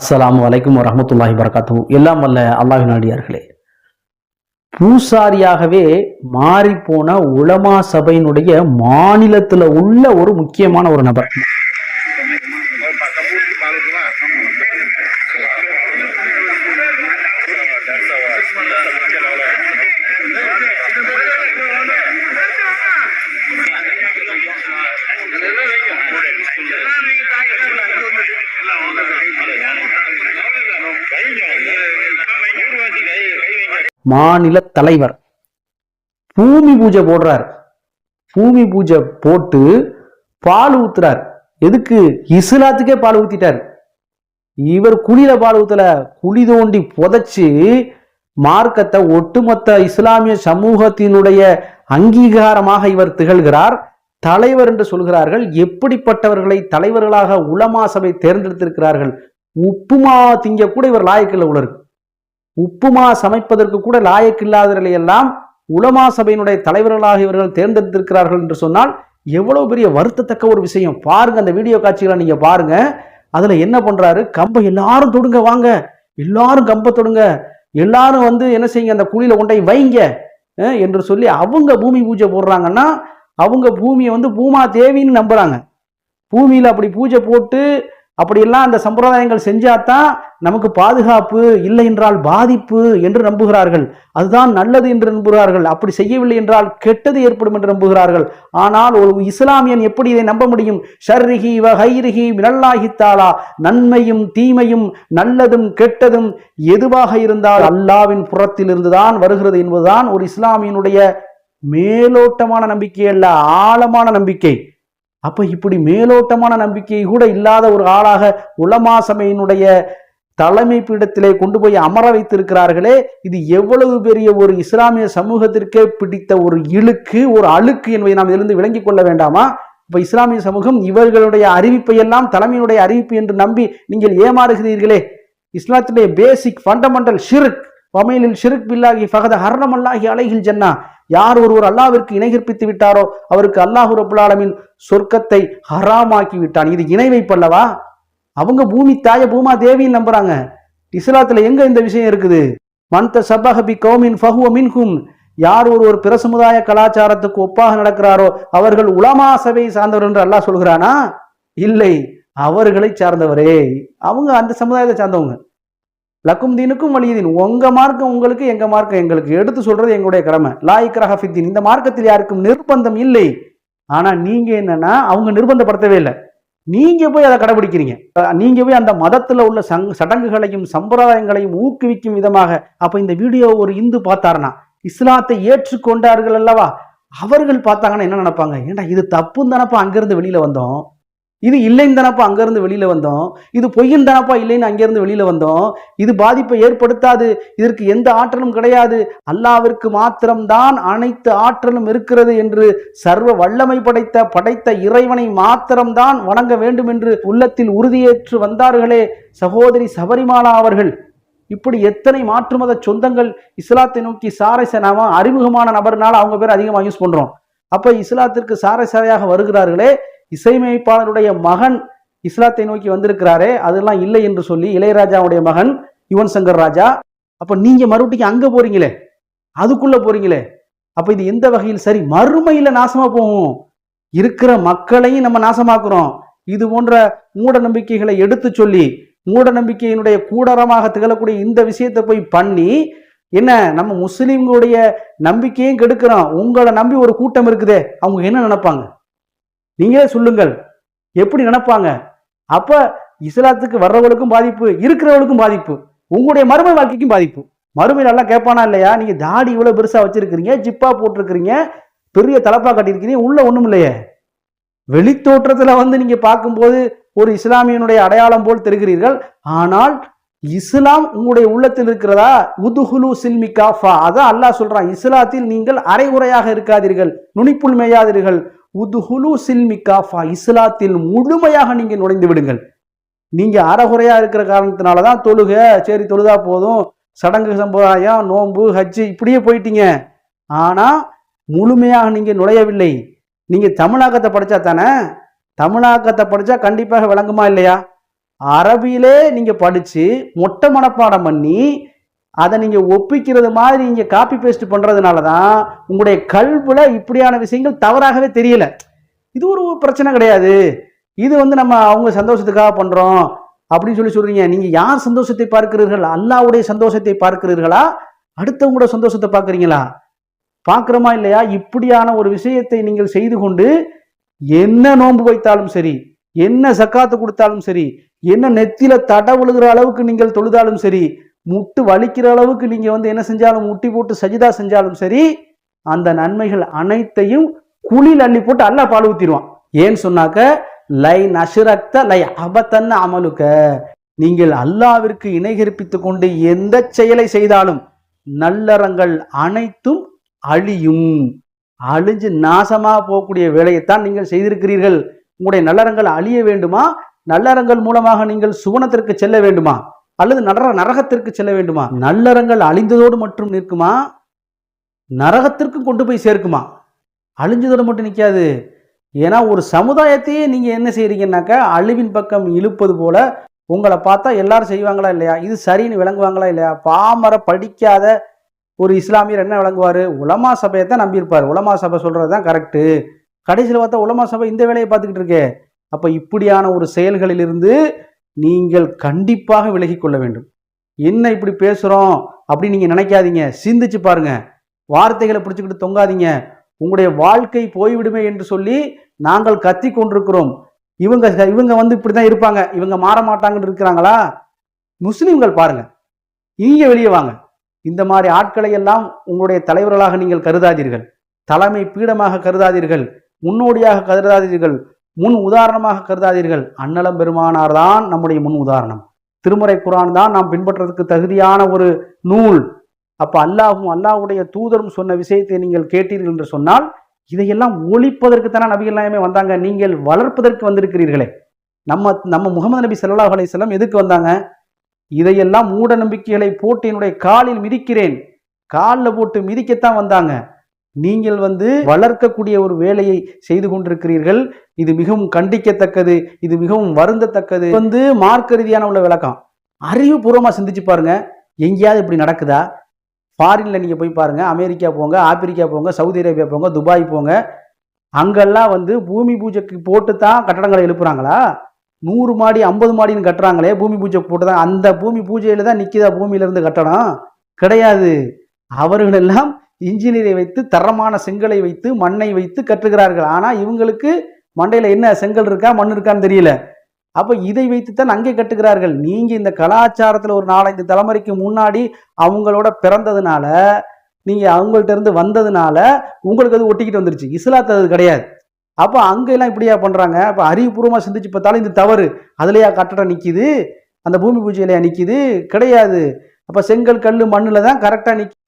அஸ்லாம் வலைக்கும் வரமத்துல்லாஹி வரகாத்து எல்லாம் வல்ல அல்லாஹின் அடியார்களே. பூசாரியாகவே மாறிப்போன உலமா சபையினுடைய மாநிலத்துல உள்ள ஒரு முக்கியமான ஒரு நபர். மாநில தலைவர். பூமி பூஜை போடுறார். பூமி பூஜை போட்டு பால் ஊத்துறார். எதுக்கு? இஸ்லாத்துக்கே பால் ஊத்திட்டார். இவர் குழியில பால் ஊத்தல. குழி தோண்டி புதைச்சு மார்க்கத்தை ஒட்டுமொத்த இஸ்லாமிய சமூகத்தினுடைய அங்கீகாரமாக இவர் திகழ்கிறார். தலைவர் என்று சொல்கிறார்கள். எப்படிப்பட்டவர்களை தலைவர்களாக உலமா சபை தேர்ந்தெடுத்திருக்கிறார்கள்? உப்புமா திங்க கூட இவர் லாயக்கில் உலர் உப்புமா சமைப்பதற்கு கூட லாயக்கில்லாதவர்களை எல்லாம் உலமா சபையினுடைய தலைவர்களாக இவர்கள் தேர்ந்தெடுத்திருக்கிறார்கள் என்று சொன்னால் எவ்வளவு பெரிய வருத்தத்தக்க ஒரு விஷயம். பாருங்க அந்த வீடியோ காட்சிகளை நீங்க பாருங்க. அதுல என்ன பண்றாரு? கம்பை எல்லாரும் தொடுங்க வாங்க. எல்லாரும் கம்பை தொடுங்க. எல்லாரும் வந்து என்ன செய்யுங்க அந்த குழியில கொண்டை வைங்க என்று சொல்லி அவங்க பூமி பூஜை போடுறாங்கன்னா அவங்க பூமியை வந்து பூமா தேவின்னு நம்புறாங்க. பூமியில அப்படி பூஜை போட்டு அப்படியெல்லாம் அந்த சம்பிரதாயங்கள் செஞ்சாதான் நமக்கு பாதுகாப்பு இல்லை என்றால் பாதிப்பு என்று நம்புகிறார்கள். அதுதான் நல்லது என்று நம்புகிறார்கள். அப்படி செய்யவில்லை என்றால் கெட்டது ஏற்படும் என்று நம்புகிறார்கள். ஆனால் ஒரு இஸ்லாமியன் எப்படி இதை நம்ப முடியும்? ஷர்ரிஹி வ ஹைரிஹி மினல்லாஹி நன்மையும் தீமையும் நல்லதும் கெட்டதும் எதுவாக இருந்தால் அல்லாவின் புறத்தில் இருந்துதான் வருகிறது என்பதுதான் ஒரு இஸ்லாமியனுடைய மேலோட்டமான நம்பிக்கை அல்ல ஆழமான நம்பிக்கை. அப்ப இப்படி மேலோட்டமான நம்பிக்கை கூட இல்லாத ஒரு ஆளாக உலமா சபையினுடைய தலைமை பீடத்திலே கொண்டு போய் அமர வைத்திருக்கிறார்களே இது எவ்வளவு பெரிய ஒரு இஸ்லாமிய சமூகத்திற்கே பிடித்த ஒரு இழுக்கு ஒரு அழுக்கு என்பதை நாம் இதிலிருந்து விளங்கிக் கொள்ள வேண்டாமா? இப்ப இஸ்லாமிய சமூகம் இவர்களுடைய அறிவிப்பை எல்லாம் தலைமையினுடைய அறிவிப்பு என்று நம்பி நீங்கள் ஏமாறுகிறீர்களே. இஸ்லாத்துடைய பேசிக் ஃபண்டமெண்டல் ஷிருக் வமையிலில் ஷிருக் பில்லாகி ஃபகத ஹர்ணமல்லாஹி அலைகில் ஜன்னா. யார் ஒருவர் அல்லாவிற்கு இணை கற்பித்து விட்டாரோ அவருக்கு அல்லாஹு ரபுல்லாலமின் சொர்க்கத்தை ஹராமாக்கி விட்டான். இது இணை வைப்பல்லவா? அவங்க பூமி தாய பூமா தேவின்னு நம்புறாங்க. இஸ்லாத்துல எங்க இந்த விஷயம் இருக்குது? மந்த சபஹபி கௌமின் ஃபஹுவ மின்ஹும். யார் ஒருவர் பிற சமுதாய கலாச்சாரத்துக்கு ஒப்பாக நடக்கிறாரோ அவர்கள் உலமா சபையை சார்ந்தவர் என்று அல்லாஹ் சொல்கிறானா? இல்லை. அவர்களை சார்ந்தவரே. அவங்க அந்த சமுதாயத்தை சார்ந்தவங்க. லக்கும் தீனுக்கும் வலியுதீன் உங்க மார்க்கம் உங்களுக்கு எங்க மார்க்கம் எங்களுக்கு. எடுத்து சொல்றது எங்களுடைய கடமை. லாயிக் ரஹஃபித்தீன் இந்த மார்க்கத்தில் யாருக்கும் நிர்பந்தம் இல்லை. ஆனா நீங்க என்னன்னா அவங்க நிர்பந்தப்படுத்தவே இல்லை. நீங்க போய் அதை கடைபிடிக்கிறீங்க. நீங்கள் நீங்க போய் அந்த மதத்துல உள்ள சங் சடங்குகளையும் சம்பிரதாயங்களையும் ஊக்குவிக்கும் விதமாக அப்ப இந்த வீடியோ ஒரு இந்து பார்த்தாருன்னா இஸ்லாத்தை ஏற்றுக்கொண்டார்கள் அல்லவா? அவர்கள் பார்த்தாங்கன்னா என்ன நினைப்பாங்க? ஏன்டா இது தப்புன்னு தானப்பா அங்கிருந்து வெளியில வந்தோம். இது இல்லைன்னு தானப்பா அங்கிருந்து வெளியில வந்தோம். இது பொய்யின் தானப்பா இல்லைன்னு அங்கிருந்து வெளியில வந்தோம். இது பாதிப்பை ஏற்படுத்தாது. இதற்கு எந்த ஆற்றலும் கிடையாது. அல்லாவிற்கு மாத்திரம்தான் அனைத்து ஆற்றலும் இருக்கிறது என்று சர்வ வல்லமை படைத்த படைத்த இறைவனை மாத்திரம்தான் வணங்க வேண்டும் என்று உள்ளத்தில் உறுதியேற்று வந்தார்களே சகோதரி சபரிமாலா அவர்கள். இப்படி எத்தனை மாற்று மத சொந்தங்கள் இஸ்லாத்தை நோக்கி சாரை நாம அறிமுகமான நபர்னால அவங்க பேர் அதிகமாக யூஸ் பண்ணுறோம் அப்போ இஸ்லாத்திற்கு சாரை சாரையாக வருகிறார்களே இசையமைப்பாளருடைய மகன் இஸ்லாத்தை நோக்கி வந்திருக்கிறாரே அதெல்லாம் இல்லை என்று சொல்லி இளையராஜாவுடைய மகன் யுவன் சங்கர் ராஜா அப்ப நீங்க மறுபடியும் அங்க போறீங்களே? அதுக்குள்ள போறீங்களே? அப்ப இது எந்த வகையில் சரி? மறுமையில நாசமா போகும். இருக்கிற மக்களையும் நம்ம நாசமாக்குறோம். இது போன்ற மூட நம்பிக்கைகளை எடுத்து சொல்லி மூட நம்பிக்கையினுடைய கூடரமாக திகழக்கூடிய இந்த விஷயத்தை போய் பண்ணி என்ன நம்ம முஸ்லீம்களுடைய நம்பிக்கையும் கெடுக்கிறோம். உங்களை நம்பி ஒரு கூட்டம் இருக்குதே அவங்க என்ன நினைப்பாங்க? நீங்களே சொல்லுங்கள். எப்படி நினைப்பாங்க? அப்ப இஸ்லாத்துக்கு வர்றவங்களுக்கும் பாதிப்பு இருக்கிறவங்களுக்கும் பாதிப்பு உங்களுடைய மறுமை வாழ்க்கைக்கும் பாதிப்பு. மறுமை நல்லா கேட்பானா இல்லையா? நீங்க தாடி இவ்வளவு பெருசா வச்சிருக்கிறீங்க ஜிப்பா போட்டிருக்கிறீங்க பெரிய தலப்பா கட்டியிருக்கிறீங்க உள்ள ஒண்ணும் இல்லையே. வெளித்தோற்றத்துல வந்து நீங்க பார்க்கும்போது ஒரு இஸ்லாமியனுடைய அடையாளம் போல் தெரிகிறீர்கள். ஆனால் இஸ்லாம் உங்களுடைய உள்ளத்தில் இருக்கிறதா? உதுகுலு சில்மிகா அதான் அல்லாஹ் சொல்றான் இஸ்லாத்தில் நீங்கள் அரைகுறையாக இருக்காதீர்கள் நுனிப்புள் மேயாதீர்கள். உதுஹுலு சில்மிகாஃபா இஸ்லாத்தில் முழுமையாக நீங்கள் நுழைந்து விடுங்கள். நீங்கள் அறகுறையா இருக்கிற காரணத்தினால தான் தொழுக சரி தொழுதா போதும். சடங்கு சம்பிரதாயம் நோன்பு ஹஜ்ஜு இப்படியே போயிட்டீங்க. ஆனால் முழுமையாக நீங்கள் நுழையவில்லை. நீங்கள் தமிழாக்கத்தை படித்தா தானே? தமிழாக்கத்தை படித்தா கண்டிப்பாக விளங்குமா இல்லையா? அரபியிலே நீங்கள் படித்து மொட்டை மனப்பாடம் பண்ணி அதை நீங்கள் ஒப்பிக்கிறது மாதிரி இங்கே காப்பி பேஸ்ட் பண்ணுறதுனால தான் உங்களுடைய கல்வில இப்படியான விஷயங்கள் தவறாகவே தெரியல. இது ஒரு பிரச்சனை கிடையாது. இது வந்து நம்ம அவங்க சந்தோஷத்துக்காக பண்ணுறோம் அப்படின்னு சொல்லி சொல்கிறீங்க நீங்கள் யார் சந்தோஷத்தை பார்க்கிறீர்கள்? அல்லாவுடைய சந்தோஷத்தை பார்க்கிறீர்களா? அடுத்தவங்களோட சந்தோஷத்தை பார்க்குறீங்களா? பார்க்குறோமா இல்லையா? இப்படியான ஒரு விஷயத்தை நீங்கள் செய்து கொண்டு என்ன நோன்பு வைத்தாலும் சரி என்ன சக்காத்து கொடுத்தாலும் சரி என்ன நெத்தியில தட விழுகிற அளவுக்கு நீங்கள் தொழுதாலும் சரி முட்டு வலிக்கிற அளவுக்கு நீங்க வந்து என்ன செஞ்சாலும் முட்டி போட்டு சஜிதா செஞ்சாலும் சரி அந்த நன்மைகள் அனைத்தையும் குழியில் அள்ளி போட்டு அல்லாஹ் பால் ஊத்திடுவான். ஏன்னு சொன்னாக்க லை நசுரக்த லை அபத்தன்ன அமலுக்க. நீங்கள் அல்லாவிற்கு இணை கொண்டு எந்த செயலை செய்தாலும் நல்லறங்கள் அனைத்தும் அழியும். அழிஞ்சு நாசமா போகக்கூடிய வேலையைத்தான் நீங்கள் செய்திருக்கிறீர்கள். உங்களுடைய நல்லறங்கள் அழிய வேண்டுமா? நல்லறங்கள் மூலமாக நீங்கள் சுவனத்திற்கு செல்ல வேண்டுமா? அல்லது நடர நரகத்திற்கு செல்ல வேண்டுமா? நல்லறங்கள் அழிந்ததோடு மட்டும் நிற்குமா? நரகத்திற்கும் கொண்டு போய் சேர்க்குமா? அழிஞ்சதோடு மட்டும் நிற்காது. ஏன்னா ஒரு சமுதாயத்தையே நீங்கள் என்ன செய்கிறீங்கன்னாக்கா அழிவின் பக்கம் இழுப்பது போல உங்களை பார்த்தா எல்லாரும் செய்வாங்களா இல்லையா? இது சரின்னு விளங்குவாங்களா இல்லையா? பாமர படிக்காத ஒரு இஸ்லாமியர் என்ன விளங்குவார்? உலமா சபையை தான் நம்பியிருப்பார். உலமா சபை சொல்கிறது தான் கரெக்டு கடைசியில் பார்த்தா உலமா சபை இந்த வேலையை பார்த்துக்கிட்டு இருக்கே. அப்போ இப்படியான ஒரு செயல்களிலிருந்து நீங்கள் கண்டிப்பாக விலகி கொள்ள வேண்டும். என்ன இப்படி பேசுகிறோம் அப்படின்னு நீங்கள் நினைக்காதீங்க. சிந்திச்சு பாருங்க. வார்த்தைகளை பிடிச்சிக்கிட்டு தொங்காதீங்க. உங்களுடைய வாழ்க்கை போய்விடுமே என்று சொல்லி நாங்கள் கத்தி கொண்டிருக்கிறோம். இவங்க இவங்க வந்து இப்படிதான் இருப்பாங்க. இவங்க மாற மாட்டாங்கன்னு இருக்கிறாங்களா? முஸ்லீம்கள் பாருங்க. இங்க வெளியே வாங்க. இந்த மாதிரி ஆட்களை எல்லாம் உங்களுடைய தலைவர்களாக நீங்கள் கருதாதீர்கள். தலைமை பீடமாக கருதாதீர்கள். முன்னோடியாக கருதாதீர்கள். முன் உதாரணமாக கருதாதீர்கள். அன்னலம் பெருமானார் தான் நம்முடைய முன் உதாரணம். திருமுறை குரான் தான் நாம் பின்பற்றதுக்கு தகுதியான ஒரு நூல். அப்ப அல்லாஹும் அல்லாஹ்வுடைய தூதரும் சொன்ன விஷயத்தை நீங்கள் கேட்டீர்கள் என்று சொன்னால் இதையெல்லாம் ஒழிப்பதற்கு தானே நபிகள் நாயமே வந்தாங்க. நீங்கள் வளர்ப்பதற்கு வந்திருக்கிறீர்களே. நம்ம நம்ம முகமது நபி சல்லாஹ் அலையம் எதுக்கு வந்தாங்க? இதையெல்லாம் மூட நம்பிக்கைகளை போட்டு என்னுடைய காலில் மிதிக்கிறேன். காலில் போட்டு மிதிக்கத்தான் வந்தாங்க. நீங்கள் வந்து வளர்க்கக்கூடிய ஒரு வேலையை செய்து கொண்டிருக்கிறீர்கள். இது மிகவும் கண்டிக்கத்தக்கது. இது மிகவும் வருந்தத்தக்கது. வந்து மார்க்க ரீதியான உள்ள விளக்கம். அறிவுபூர்வமாக சிந்திச்சு பாருங்க. எங்கேயாவது இப்படி நடக்குதா? ஃபாரின்ல நீங்க போய் பாருங்க. அமெரிக்கா போங்க ஆப்பிரிக்கா போங்க சவுதி அரேபியா போங்க துபாய் போங்க. அங்கெல்லாம் வந்து பூமி பூஜைக்கு போட்டு தான் கட்டடங்களை எழுப்புறாங்களா? நூறு மாடி ஐம்பது மாடின்னு கட்டுறாங்களே. பூமி பூஜை போட்டு தான் அந்த பூமி பூஜையில தான் நிற்கிதா பூமியிலேருந்து கட்டடம்? கிடையாது. அவர்கள் எல்லாம் இன்ஜினியரை வைத்து தரமான செங்கலை வைத்து மண்ணை வைத்து கற்றுகிறார்கள். ஆனா இவங்களுக்கு மண்டையில என்ன செங்கல் இருக்கா மண் இருக்கான்னு தெரியல. அப்ப இதை வைத்துத்தான் அங்கே கட்டுகிறார்கள். நீங்க இந்த கலாச்சாரத்துல ஒரு நாலஞ்சு தலைமுறைக்கு முன்னாடி அவங்களோட பிறந்ததுனால நீங்க அவங்கள்ட்ட இருந்து வந்ததுனால உங்களுக்கு அது ஒட்டிக்கிட்டு வந்துருச்சு. இஸ்லாத்து அது கிடையாது. அப்ப அங்கெல்லாம் இப்படியா பண்றாங்க? அப்ப அறிவுபூர்வமா சிந்திச்சு பார்த்தாலும் இது தவறு. அதுலயா கட்டடம் நிக்குது அந்த பூமி பூஜையிலயா நிக்குது கிடையாது. அப்ப செங்கல் கல் மண்ணுல தான் கரெக்டா நிற்கி